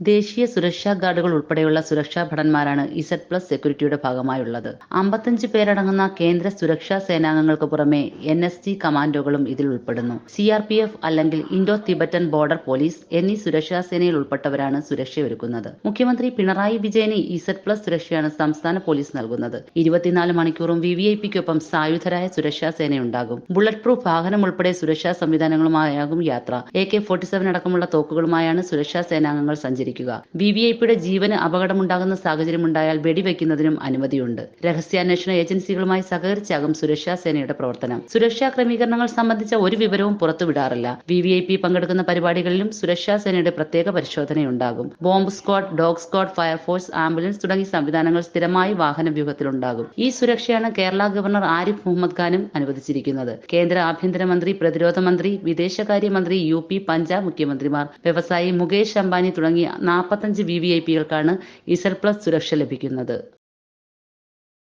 ദേശീയ സുരക്ഷാ ഗാർഡുകൾ ഉൾപ്പെടെയുള്ള സുരക്ഷാ ഭടന്മാരാണ് ഇസഡ് പ്ലസ് സെക്യൂരിറ്റിയുടെ ഭാഗമായുള്ളത്. അമ്പത്തഞ്ച് പേരടങ്ങുന്ന കേന്ദ്ര സുരക്ഷാ സേനാംഗങ്ങൾക്ക് പുറമെ എൻ എസ് ജി കമാൻഡോകളും ഇതിൽ ഉൾപ്പെടുന്നു. സി ആർ പി എഫ് അല്ലെങ്കിൽ ഇൻഡോ തിബറ്റൻ ബോർഡർ പോലീസ് എന്നീ സുരക്ഷാ സേനയിൽ ഉൾപ്പെട്ടവരാണ് സുരക്ഷയൊരുക്കുന്നത്. മുഖ്യമന്ത്രി പിണറായി വിജയന് ഇസഡ് പ്ലസ് സുരക്ഷയാണ് സംസ്ഥാന പോലീസ് നൽകുന്നത്. ഇരുപത്തിനാല് മണിക്കൂറും വി വി ഐ പിക്കൊപ്പം സായുധരായ സുരക്ഷാ സേനയുണ്ടാകും. ബുള്ളറ്റ് പ്രൂഫ് വാഹനം ഉൾപ്പെടെ സുരക്ഷാ സംവിധാനങ്ങളുമായാകും യാത്ര. എ കെ ഫോർട്ടി സെവൻ അടക്കമുള്ള തോക്കുകളുമായാണ് സുരക്ഷാ സേനാംഗങ്ങൾ സഞ്ചരിക്കുക വി വി ഐ പിയുടെ ജീവന് അപകടമുണ്ടാകുന്ന സാഹചര്യമുണ്ടായാൽ വെടിവെക്കുന്നതിനും അനുമതിയുണ്ട്. രഹസ്യാന്വേഷണ ഏജൻസികളുമായി സഹകരിച്ചാകും സുരക്ഷാ സേനയുടെ പ്രവർത്തനം. സുരക്ഷാ ക്രമീകരണങ്ങൾ സംബന്ധിച്ച ഒരു വിവരവും പുറത്തുവിടാറില്ല. വി വി ഐ പി പങ്കെടുക്കുന്ന പരിപാടികളിലും സുരക്ഷാ സേനയുടെ പ്രത്യേക പരിശോധനയുണ്ടാകും. Bomb squad dog squad fire force ambulance തുടങ്ങിയ സംവിധാനങ്ങൾ സ്ഥിരമായി വാഹന വ്യൂഹത്തിലുണ്ടാകും. ഈ സുരക്ഷയാണ് കേരള ഗവർണർ ആരിഫ് മുഹമ്മദ് ഖാനും അനുവദിച്ചിരിക്കുന്നത്. കേന്ദ്ര ആഭ്യന്തരമന്ത്രി പ്രതിരോധ മന്ത്രി വിദേശകാര്യമന്ത്രി യു പി പഞ്ചാബ് മുഖ്യമന്ത്രിമാർ വ്യവസായി മുകേഷ് അംബാനി തുടങ്ങിയ നാൽപ്പത്തഞ്ച് വി വി ഐ പികൾക്കാണ് ഇസൽ പ്ലസ് സുരക്ഷ ലഭിക്കുന്നത്.